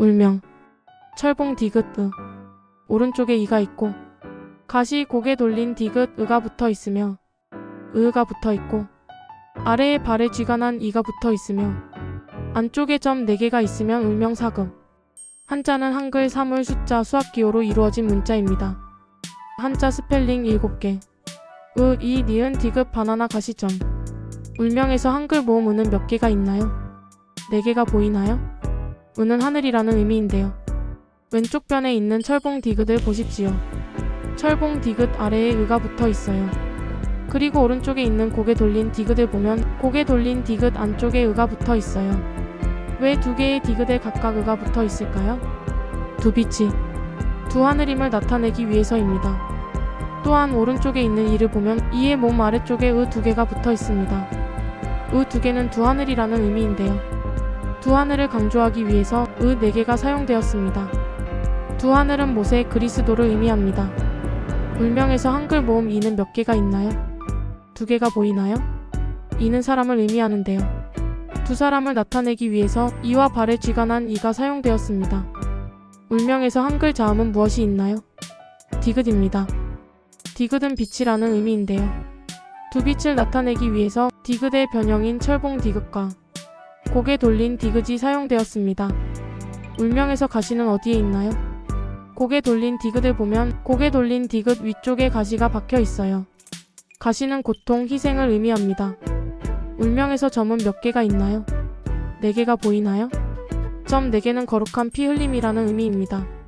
울명 철봉 디귿 으 오른쪽에 이가 있고 가시 고개 돌린 디귿 으가 붙어 있으며 으가 붙어 있고 아래에 발에 쥐가 난 이가 붙어 있으며 안쪽에 점 4개가 있으면 울명사금 한자는 한글 사물 숫자 수학 기호로 이루어진 문자입니다. 한자 스펠링 7개 으, 이, 니은, 디귿, 바나나, 가시점 울명에서 한글 모음 으는 몇 개가 있나요? 4개가 보이나요? 으는 하늘이라는 의미인데요. 왼쪽 변에 있는 철봉 디귿을 보십시오. 철봉 디귿 아래에 으가 붙어 있어요. 그리고 오른쪽에 있는 고개 돌린 디귿을 보면 고개 돌린 디귿 안쪽에 으가 붙어 있어요. 왜 두 개의 디귿에 각각 으가 붙어 있을까요? 두 빛이 두 하늘임을 나타내기 위해서입니다. 또한 오른쪽에 있는 이를 보면 이의 몸 아래쪽에 으두 개가 붙어 있습니다. 으두 개는 두 하늘이라는 의미인데요. 두 하늘을 강조하기 위해서 으네 개가 사용되었습니다. 두 하늘은 모세 그리스도를 의미합니다. 울명에서 한글 모음 이는 몇 개가 있나요? 두 개가 보이나요? 이는 사람을 의미하는데요. 두 사람을 나타내기 위해서 이와 발에 쥐가 난 이가 사용되었습니다. 울명에서 한글 자음은 무엇이 있나요? 디귿입니다. 디귿은 빛이라는 의미인데요. 두 빛을 나타내기 위해서 디귿의 변형인 철봉 디귿과 고개 돌린 디귿이 사용되었습니다. 울명에서 가시는 어디에 있나요? 고개 돌린 디귿을 보면 고개 돌린 디귿 위쪽에 가시가 박혀 있어요. 가시는 고통, 희생을 의미합니다. 울명에서 점은 몇 개가 있나요? 네 개가 보이나요? 점네 개는 거룩한 피 흘림이라는 의미입니다.